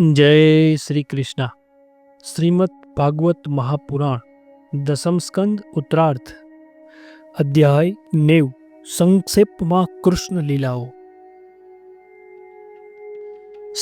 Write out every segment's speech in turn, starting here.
જય શ્રી કૃષ્ણ. શ્રીમદ ભાગવત મહાપુરાણ, દસમ સ્કંદ ઉત્તરાર્થ અધ્યાય નેવ, સંક્ષેપમાં કૃષ્ણ લીલાઓ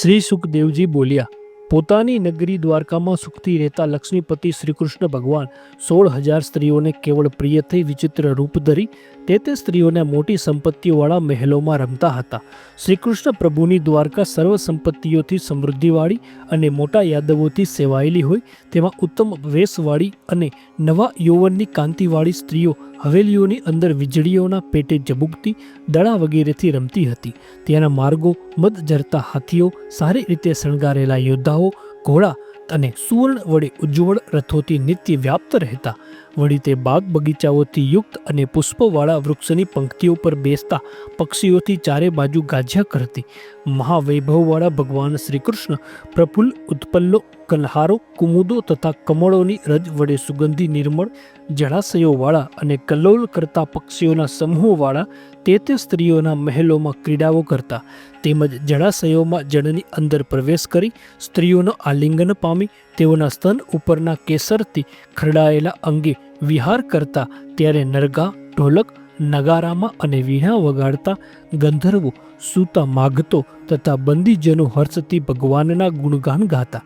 શ્રી સુખદેવજી બોલ્યા પોતાની નગરી દ્વારકામાં સુખથી રહેતા લક્ષ્મીપતિ શ્રીકૃષ્ણ ભગવાન સોળ હજાર સ્ત્રીઓને કેવળ પ્રિય થઈ વિચિત્ર રૂપ ધરી તે તે સ્ત્રીઓને મોટી સંપત્તિઓવાળા મહેલોમાં રમતા હતા. શ્રીકૃષ્ણ પ્રભુની દ્વારકા સર્વ સંપત્તિઓથી સમૃદ્ધિવાળી અને મોટા યાદવોથી સેવાયેલી હોય તેમાં ઉત્તમ વેશવાળી અને નવા યૌવનની કાંતિવાળી સ્ત્રીઓ હવેલીઓની અંદર વીજળીઓના પેટે ઝબૂકતી, દડા વગેરેથી રમતી હતી. ત્યાંના માર્ગો મદ જરતા હાથીઓ સારી રીતે શણગારેલા યોદ્ધાઓ ઘોડા અને સુવર્ણ વડે ઉજ્જવળ રથોથી નિત્ય વ્યાપ્ત રહેતા. વળી તે બાગ બગીચાઓથી યુક્ત અને પુષ્પવાળા વૃક્ષની પંક્તિઓ પર બેસતા પક્ષીઓથી ચારે બાજુ ગાજ્યા કરતી. મહાવૈભવવાળા ભગવાન શ્રીકૃષ્ણ પ્રફુલ્લ ઉત્પલ્લો કલહારો કુમુદો તથા કમળોની રજ વડે સુગંધી નિર્મળ જળાશયોવાળા અને કલ્લોલ કરતા પક્ષીઓના સમૂહવાળા તે તે સ્ત્રીઓના મહેલોમાં ક્રીડાઓ કરતા તેમજ જળાશયોમાં જળની અંદર પ્રવેશ કરી સ્ત્રીઓનો આલિંગન પામી તેઓના સ્તન ઉપરના કેસરથી ખરડાયેલા અંગે વિહાર કરતા ત્યારે નરગા, ઢોલક, નગારામાં અને વીણા વગાડતા ગંધર્વો, સૂતા માગતો તથા બંદીજનો હર્ષથી ભગવાનના ગુણગાન ગાતા.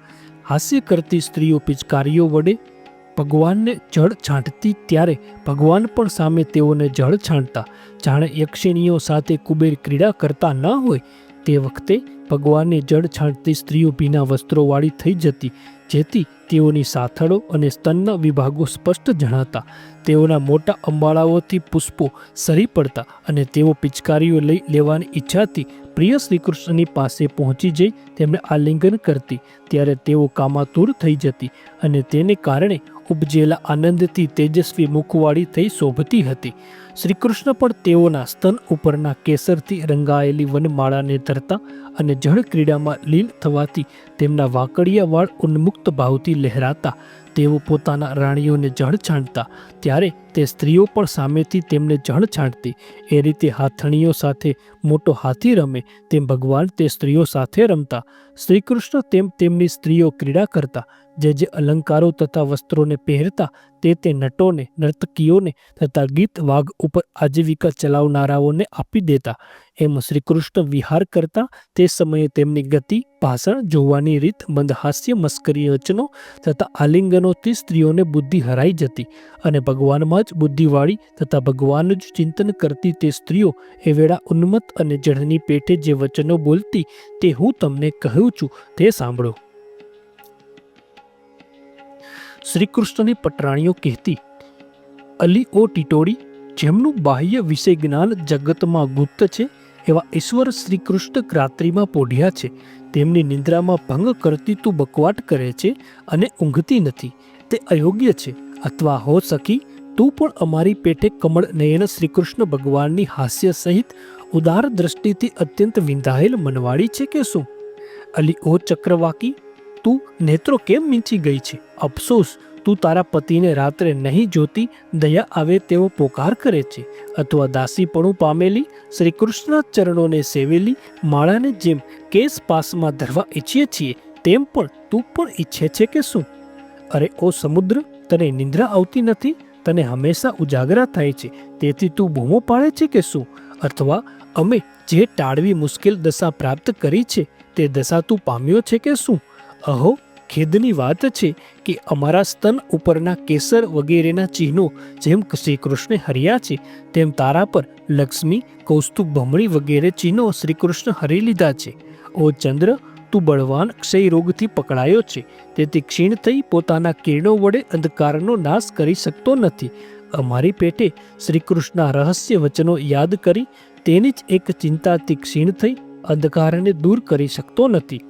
હાસ્ય કરતી સ્ત્રીઓ પિચકારીઓ વડે ભગવાનને જળ છાંટતી ત્યારે ભગવાન પણ સામે તેઓને જળ છાંટતા. જાણે યક્ષિણીઓ સાથે કુબેર ક્રીડા કરતા ન હોય, તે વખતે ભગવાનને જળ છાંટતી સ્ત્રીઓ ભીના વસ્ત્રોવાળી થઈ જતી, જેથી તેઓની સાથળો અને સ્તનના વિભાગો સ્પષ્ટ જણાતા. તેઓના મોટા અંબાળાઓથી પુષ્પો સરી પડતા અને તેઓ પિચકારીઓ લઈ લેવાની ઈચ્છાથી પ્રિય શ્રીકૃષ્ણની પાસે પહોંચી જઈ તેમને આલિંગન કરતી. ત્યારે તેઓ કામાતુર થઈ જતી. અને તેને કારણે ઉપજેલા આનંદથી તેજસ્વી મુખવાળી થઈ શોભતી હતી. શ્રીકૃષ્ણ પણ તેઓના સ્તન ઉપરના કેસરથી રંગાયેલી વનમાળાને ધરતા અને જળ ક્રીડામાં લીલ થવાથી તેમના વાકડિયા વાળ ઉન્મુક્ત ભાવથી લહેરાતા, તેઓ પોતાના રાણીઓને જળ છાંટતા, ત્યારે તે સ્ત્રીઓ પણ સામેથી તેમને જળ છાંટતી. એ રીતે હાથણીઓ સાથે મોટો હાથી રમે, તેમ ભગવાન તે સ્ત્રીઓ સાથે રમતા. શ્રીકૃષ્ણ તેમ તેમની સ્ત્રીઓ ક્રીડા કરતા જે જે અલંકારો તથા વસ્ત્રોને પહેરતા તે તે નટોને, નર્તકીઓને તથા ગીત વાઘ ઉપર આજીવિકા ચલાવનારાઓને આપી દેતા. એમ શ્રીકૃષ્ણ વિહાર કરતા તે સમયે તેમની ગતિ, ભાષણ, જોવાની રીત મંદહાસ્ય મસ્કરી રચનો તથા આલિંગનોથી સ્ત્રીઓને બુદ્ધિ હરાઈ જતી અને ભગવાનમાં જ બુદ્ધિવાળી તથા ભગવાનનું જ ચિંતન કરતી તે સ્ત્રીઓ એ વેળા ઉન્મત્ત અને જળની પેટે જે વચનો બોલતી તે હું તમને કહું છું તે સાંભળો. શ્રીકૃષ્ણની પટરાણીઓ કહેતી, અલી ઓ ટીટોડી જેમનું બાહ્ય વિષય જ્ઞાન જગતમાં ગુપ્ત છે, એવા ઈશ્વર શ્રી કૃષ્ણ રાત્રિમાં પોઢ્યા છે. તેમની નિંદ્રામાં ભંગ કરતી તું બકવાટ કરે છે અને ઊંઘતી નથી. તે અયોગ્ય છે. અથવા હો સખી, તું પણ અમારી પેઠે કમળ નયન શ્રીકૃષ્ણ ભગવાનની હાસ્ય સહિત ઉદાર દ્રષ્ટિથી અત્યંત વિંધાયેલ મનવાળી છે કે શું? અલી ઓ ચક્રવાકી તું નેત્રો કેમ મીંચી ગઈ છે? અફસોસ, તું તારા પતિને રાત્રે નહીં જોતી, દયા આવે તેવો પોકાર કરે છે. અથવા દાસીપણું પામેલી શ્રી કૃષ્ણ ચરણોને સેવેલી, માળાને જેમ કેસ પાસમાં ધરવા ઈચ્છીએ છીએ, તેમ પણ તું પણ ઈચ્છે છે કે શું? અરે, ઓ સમુદ્ર, તને નિંદ્રા આવતી નથી? તને હંમેશા ઉજાગરા થાય છે. તેથી તું બૂમો પાડે છે કે શું? અથવા અમે જે ટાળવી મુશ્કેલ દશા પ્રાપ્ત કરી છે, તે દશા તું પામ્યો છે કે શું? અહો, ખેદની વાત છે કે અમારા સ્તન ઉપરના કેસર વગેરેના ચિહ્નો જેમ શ્રીકૃષ્ણે હર્યા છે, તેમ તારા પર લક્ષ્મી કૌસ્તુભ ભમણી વગેરે ચિહ્નો શ્રી કૃષ્ણ હરી લીધા છે. ઓ ચંદ્ર, તું બળવાન ક્ષય રોગથી પકડાયો છે, તેથી ક્ષીણ થઈ પોતાના કિરણો વડે અંધકારનો નાશ કરી શકતો નથી. અમારી પેટે શ્રીકૃષ્ણના રહસ્ય વચનો યાદ કરી, તેની જ એક ચિંતાથી ક્ષીણ થઈ અંધકારને દૂર કરી શકતો નથી.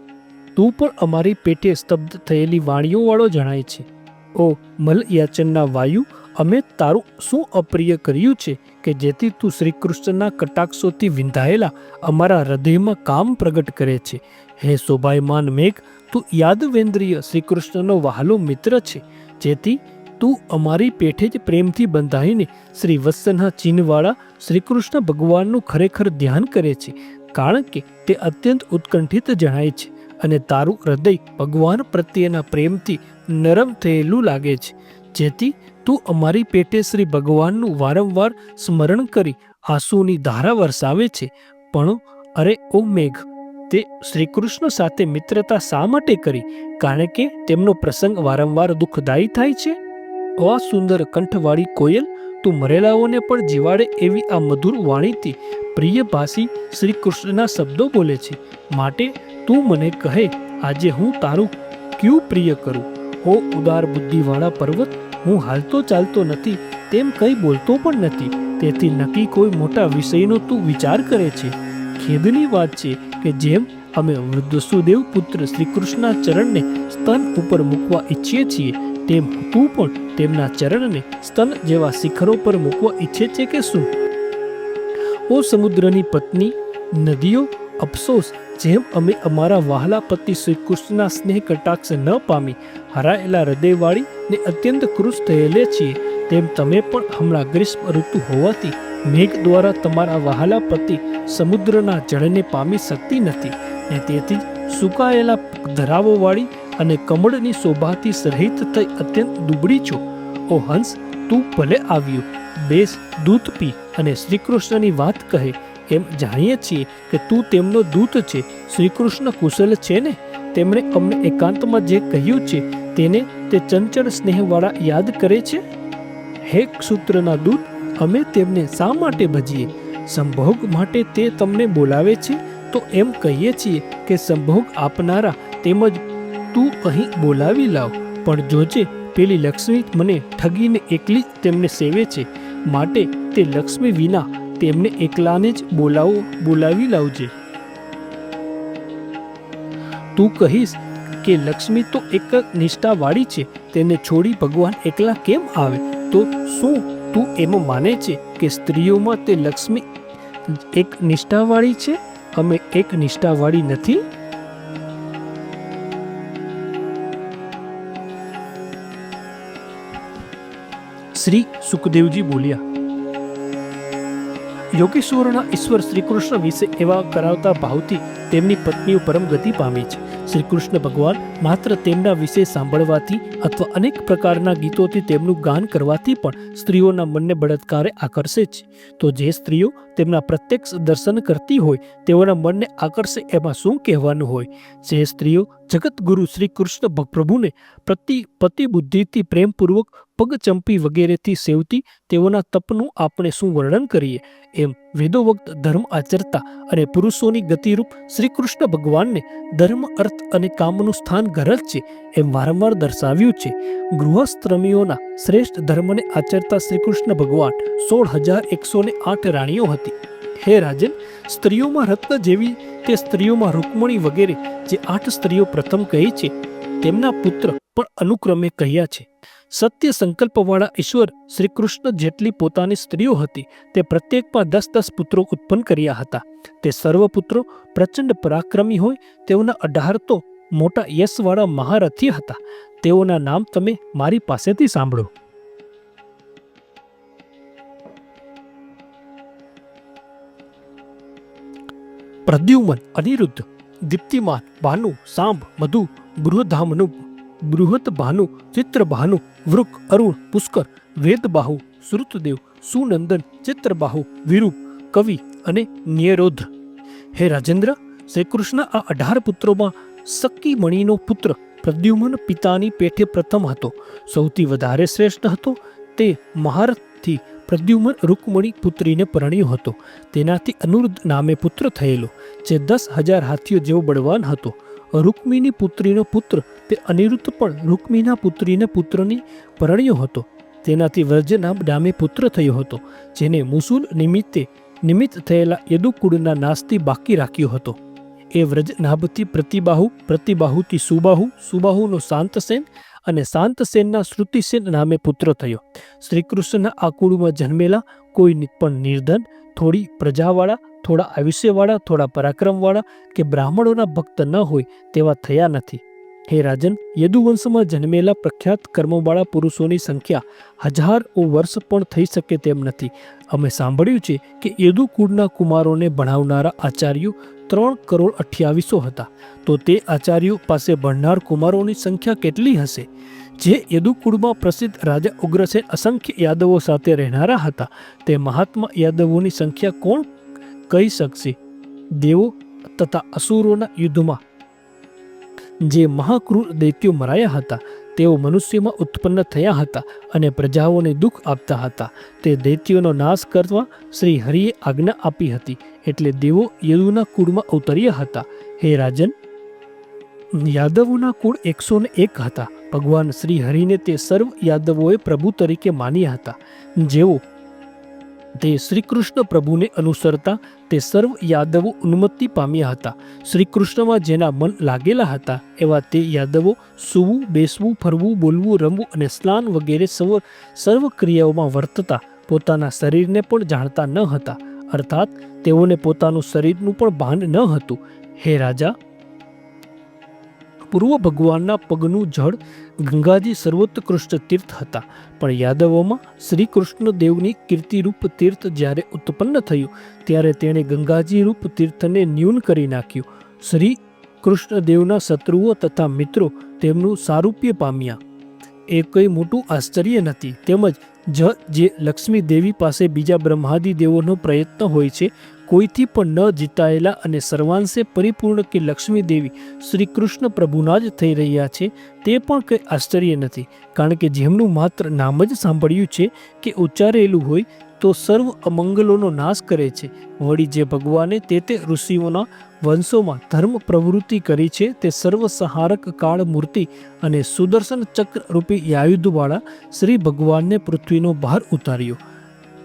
તું પણ અમારી પેટે સ્તબ્ધ થયેલી વાણીઓવાળો જણાય છે. ઓ મલયાચનના વાયુ, અમે તારું શું અપ્રિય કર્યું છે કે જેથી તું શ્રી કૃષ્ણના કટાક્ષોથી વિંધાયેલા અમારા હૃદયમાં કામ પ્રગટ કરે છે? હે શોભાયમાન મેઘ તું યાદવેન્દ્રિય શ્રી કૃષ્ણનો વહાલો મિત્ર છે, જેથી તું અમારી પેઠે જ પ્રેમથી બંધાઈને શ્રી વત્સના ચિહ્નવાળા શ્રી કૃષ્ણ ભગવાનનું ખરેખર ધ્યાન કરે છે, કારણ કે તે અત્યંત ઉત્કંઠિત જણાય છે. અને તારું હૃદય ભગવાન પ્રત્યેના પ્રેમથી નરમ થયેલું લાગે છે. જેથી તું અમારી પેટે શ્રી ભગવાનનું વારંવાર સ્મરણ કરી આંસુની ધારા વરસાવે છે. પણ અરે, ઓ મેઘ, તે શ્રીકૃષ્ણ સાથે મિત્રતા શા માટે કરી? કારણ કે તેમનો પ્રસંગ વારંવાર દુઃખદાયી થાય છે? આ સુંદર કંઠવાળી કોયલ તું મરેલાઓને પણ જીવાડે એવી આ મધુર વાણીથી પ્રિય ભાષી શ્રી કૃષ્ણના શબ્દો બોલે છે. માટે તું મને કહે, આજે હું તારું ક્યું પ્રિય કરું? હો ઉદાર બુદ્ધિવાળા પર્વત, હું હાલતો ચાલતો નથી, તેમ કંઈ બોલતો પણ નથી. તેથી નક્કી કોઈ મોટા વિષયનો તું વિચાર કરે છે. ખેદની વાત છે કે જેમ અમે વસુદેવ પુત્ર શ્રીકૃષ્ણના ચરણને સ્તન ઉપર મૂકવા ઈચ્છીએ છીએ તેમ તું પણ તેમના ચરણને સ્તન જેવા શિખરો પર મૂકવા ઈચ્છે છે કે શું? ઓ સમુદ્રની પત્ની, નદીઓ, અફસોસ, જેમ અમે અમારા વહાલા પતિ શ્રી કૃષ્ણના સ્નેહ કટાક્ષ ન પામી, હરાયેલા હૃદયવાળી ને અત્યંત કૃશ થયેલે છીએ, તેમ તમે પણ હમણાં ગ્રીષ્મ ઋતુ હોવાથી મેઘ દ્વારા તમારા વહાલા પતિ સમુદ્રના જળને પામી શકતી નથી ને તેથી સુકાયેલા ધરાવોવાળી અને કમળની શોભાથી સહિત થઈ અત્યંત દુબળી છો. ઓ હંસ, તું ભલે આવ્યો. બેસ, દૂધ પી અને શ્રીકૃષ્ણની વાત કહે. એમ જાણીએ છીએ કે તું તેમનો દૂત છે. શ્રીકૃષ્ણ કુશલ છે ને? તેમણે અમને એકાંતમાં જે કહ્યું છે તેને તે ચંચળ સ્નેહવાળા યાદ કરે છે? હે સૂત્રના દૂત, અમે તેમને શા માટે ભજીએ? સંભોગ માટે તે તમને બોલાવે છે? તો એમ કહીએ છીએ કે સંભોગ આપનારા તેમજ તું અહીં બોલાવી લાવ. પણ જોજે, પેલી લક્ષ્મી મને ઠગીને એકલી જ તેમને સેવે છે. માટે તે લક્ષ્મી વિના તેમને એકલાને જ બોલાવો, બોલાવી લાવજે. તું કહીશ કે લક્ષ્મી તો એક નિષ્ઠાવાળી છે, તેને છોડી ભગવાન એકલા કેમ આવે? તો શું તું એમ માને છે કે સ્ત્રીઓમાં તે લક્ષ્મી એક નિષ્ઠાવાળી છે? અમે એક નિષ્ઠાવાળી નથી? શ્રી સુખદેવજી બોલ્યા, યોગેશ્વરના ઈશ્વર શ્રીકૃષ્ણ વિશે એવા કરાવતા ભાવથી તેમની પત્નીઓ પરમ ગતિ પામી છે. શ્રીકૃષ્ણ ભગવાન માત્ર તેમના વિશે સાંભળવાથી અથવા અનેક પ્રકારના ગીતોથી તેમનું ગાન કરવાથી પણ સ્ત્રીઓના મનને બળાત્કારે આકર્ષે છે. તો જે સ્ત્રીઓ તેમના પ્રત્યક્ષ દર્શન કરતી હોય, તેઓના મનને આકર્ષે એમાં શું કહેવાનું હોય? જે સ્ત્રીઓ જગતગુરુ શ્રી કૃષ્ણ પ્રભુને પ્રતિ પતિ બુદ્ધિથી પ્રેમપૂર્વક પગ ચંપી વગેરેથી સેવતી તેઓના તપનું આપણે શું વર્ણન કરીએ? એમ વેદોવક્ત ધર્મ આચરતા અને પુરુષોની ગતિરૂપ શ્રી કૃષ્ણ ભગવાનને ધર્મ, અર્થ અને કામનું સ્થાન ગરજ છે એમ વારંવાર દર્શાવ્યું છે. ગૃહસ્ત્રમીઓના શ્રેષ્ઠ ધર્મને આચરતા શ્રી કૃષ્ણ ભગવાન સોળ હજાર એકસો ને આઠ રાણીઓ હતી. હે રાજન, સ્ત્રીઓમાં રત્ન જેવી તે સ્ત્રીઓમાં રૂકમણી વગેરે જે આઠ સ્ત્રીઓ પ્રથમ કહી છે, તેમના પુત્ર પણ અનુક્રમે કહ્યા છે. સત્ય સંકલ્પવાળા ઈશ્વર શ્રી કૃષ્ણ જેટલી પોતાની સ્ત્રીઓ હતી, તે પ્રત્યેકમાં દસ દસ પુત્રો ઉત્પન્ન કર્યા હતા. તે સર્વ પુત્રો પ્રચંડ પરાક્રમી હોય, તેઓના અઢાર તો મોટા યશવાળા મહારથી હતા. તેઓના નામ તમે મારી પાસેથી સાંભળો. પ્રદ્યુમન, અનિરુદ્ધ, દીપ્તિમાન, ભાનુ, સાંભ, મધુ બૃહધામનુ બૃહત ભાનુ ચિત્રભાનુ વૃક, અરુણ, પુષ્કર વેદબાહુ શ્રુતદેવ સુનંદન ચિત્રબાહુ વિરૂપ, કવિ અને નિયરોધ. હે રાજેન્દ્ર, શ્રીકૃષ્ણ આ અઢાર પુત્રોમાં સક્કી મણીનો પુત્ર, પ્રદ્યુમન પિતાની પેઠે પ્રથમ હતો. સૌથી વધારે શ્રેષ્ઠ હતો તે મહારથથી પ્રદ્યુમન રૂકમણી પુત્રીને પરણ્યો હતો. તેનાથી અનુરુદ્ધ નામે પુત્ર થયેલો, જે દસ હજાર હાથીઓ જેવો બળવાન હતો. રૂકમીની પુત્રીનો પુત્ર તે અનિરુદ્ધ પણ રૂકમિના પુત્રીને પુત્રની પરણ્યો હતો. તેનાથી વ્રજ નામ નામે પુત્ર થયો હતો, જેને મુસુલ નિમિત્તે નિમિત્ત થયેલા યદુકુળના નાશથી બાકી રાખ્યો હતો. એ વ્રજ નાભથી પ્રતિબાહુ, પ્રતિબાહુથી સુબાહુ, સુબાહુનો શાંતસેન અને શાંતસેનના શ્રુતિસેન નામે પુત્ર થયો. શ્રીકૃષ્ણના આ કુળમાં જન્મેલા કોઈ પણ નિર્ધન, થોડી પ્રજાવાળા થોડા આયુષ્યવાળા, થોડા પરાક્રમવાળા કે બ્રાહ્મણોના ભક્ત ન હોય તેવા થયા નથી. હે રાજન, યદુવંશમાં જન્મેલા પ્રખ્યાત કર્મવાળા પુરુષોની સંખ્યા હજાર વર્ષ પણ થઈ શકે તેમ નથી. અમે સાંભળ્યું છે કે યદુકુળના કુમારોને ભણાવનારા આચાર્યો ત્રણ કરોડ અઠ્યાવીસો હતા. તો તે આચાર્યો પાસે ભણનાર કુમારોની સંખ્યા કેટલી હશે? જે યદુકુળમાં પ્રસિદ્ધ રાજા ઉગ્રસેન અસંખ્ય યાદવો સાથે રહેનારા હતા, તે મહાત્મા યાદવોની સંખ્યા કોણ કહી શકશે. દેવો તથા અસુરોના યુદ્ધમાં જે મહાક્રૂર દૈત્યો મરાયા હતા, તેઓ મનુષ્યમાં ઉત્પન્ન થયા હતા અને પ્રજાઓને દુઃખ આપતા હતા. તે દૈત્યોનો નાશ કરવા શ્રી હરિએ આજ્ઞા આપી હતી, એટલે દેવો યદુના કુળમાં અવતર્યા હતા. હે રાજન, યાદવોના કુળ એકસો એક હતા. ભગવાન શ્રી હરિને તે સર્વ યાદવોએ પ્રભુ તરીકે માન્યા હતા. જેઓ તે શ્રી કૃષ્ણ પ્રભુને અનુસરતા તે સર્વ યાદવો ઉન્મત્તિ પામ્યા હતા. શ્રી કૃષ્ણમાં જેના મન લાગેલા હતા એવા તે યાદવો સૂવું, બેસવું, ફરવું, બોલવું, રમવું અને સ્નાન વગેરે સર્વ સર્વ ક્રિયાઓમાં વર્તતા પોતાના શરીરને પણ જાણતા ન હતા. અર્થાત તેઓને પોતાનું શરીરનું પણ ભાન ન હતું. હે રાજા પૂર્વ ભગવાનના પગનું જળ ગંગાજી સર્વોત્કૃષ્ટ તીર્થ હતા. પણ યાદવોમાં શ્રી કૃષ્ણ દેવની કીર્તિરૂપ તીર્થ જ્યારે ઉત્પન્ન થયું, ત્યારે તેણે ગંગાજી રૂપ તીર્થને ન્યૂન કરી નાખ્યું. શ્રી કૃષ્ણદેવના શત્રુઓ તથા મિત્રો તેમનું સારૂપ્ય પામ્યા. એ કંઈ મોટું આશ્ચર્ય નથી. તેમજ જ જે લક્ષ્મી દેવી પાસે બીજા બ્રહ્માદિ દેવોનો પ્રયત્ન હોય છે કોઈથી પણ ન જીતાયેલા અને સર્વાંશે પરિપૂર્ણ કે લક્ષ્મી દેવી શ્રી કૃષ્ણ પ્રભુના જ થઈ રહ્યા છે, તે પણ કંઈ આશ્ચર્ય નથી. કારણ કે જેમનું માત્ર નામ જ સાંભળ્યું છે કે ઉચ્ચારેલું હોય, તો સર્વ અમંગલોનો નાશ કરે છે. વળી જે ભગવાને તે તે ઋષિઓના વંશોમાં ધર્મ પ્રવૃત્તિ કરી છે, તે સર્વસહારક કાળ મૂર્તિ અને સુદર્શન ચક્ર રૂપી આયુધવાળા શ્રી ભગવાનને પૃથ્વીનો બહાર ઉતાર્યો.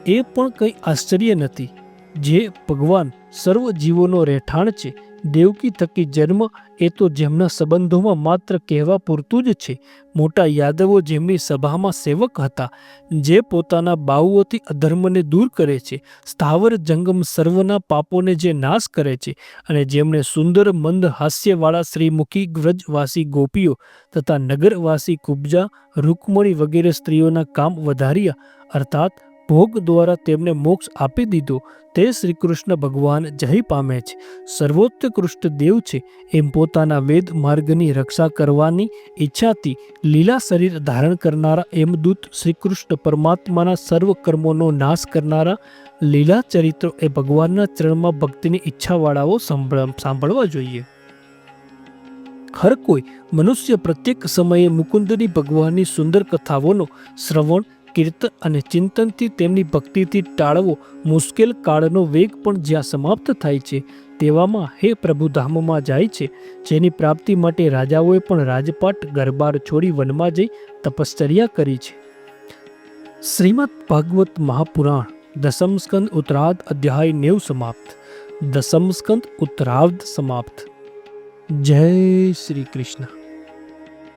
એ પણ કંઈ આશ્ચર્ય નથી. જે ભગવાન સર્વ જીવોનો રહેઠાણ છે, દેવકી થકી જન્મ એ તો જેમના સંબંધોમાં માત્ર કહેવા પૂરતું જ છે. મોટા યાદવો જેમની સભામાં સેવક હતા, જે પોતાના બાહુઓથી અધર્મને દૂર કરે છે, સ્થાવર જંગમ સર્વના પાપોને જે નાશ કરે છે અને જેમણે સુંદર, મંદ, હાસ્યવાળા શ્રીમુખી વ્રજવાસી ગોપીઓ તથા નગરવાસી કુબજા, રૂકમણી વગેરે સ્ત્રીઓના કામ વધાર્યા, અર્થાત ભોગ દ્વારા તેમને મોક્ષ આપી દીધો, તે શ્રી કૃષ્ણ ભગવાન જય પામે છે. સર્વોત્કૃષ્ટ દેવ છે, એમ પોતાના વેદ માર્ગની રક્ષા કરવાની ઈચ્છાથી લીલા શરીર ધારણ કરનારા એમ દૂત શ્રી કૃષ્ણ પરમાત્માના સર્વ કર્મોનો નાશ કરનારા લીલા ચરિત્રો એ ભગવાનના ચરણમાં ભક્તિની ઈચ્છાવાળાઓ સાંભળ, સાંભળવા જોઈએ. હર કોઈ મનુષ્ય પ્રત્યેક સમયે મુકુંદની ભગવાનની સુંદર કથાઓનો શ્રવણ કીર્તન અને ચિંતનથી તેમની ભક્તિથી ટાળવો મુશ્કેલ કાળનો વેગ પણ જ્યાં સમાપ્ત થાય છે, તેવામાં હે પ્રભુધામમાં જાય છે. જેની પ્રાપ્તિ માટે રાજાઓએ પણ રાજપાટ ગરબાર છોડી વનમાં જઈ તપશ્ચર્યા કરી છે. શ્રીમદ ભાગવત મહાપુરાણ, દસમ સ્કંદ ઉત્તરાર્ધ અધ્યાય નેવ સમાપ્ત. દસમ સ્કંદ ઉત્તરાર્ધ સમાપ્ત. જય શ્રી કૃષ્ણ.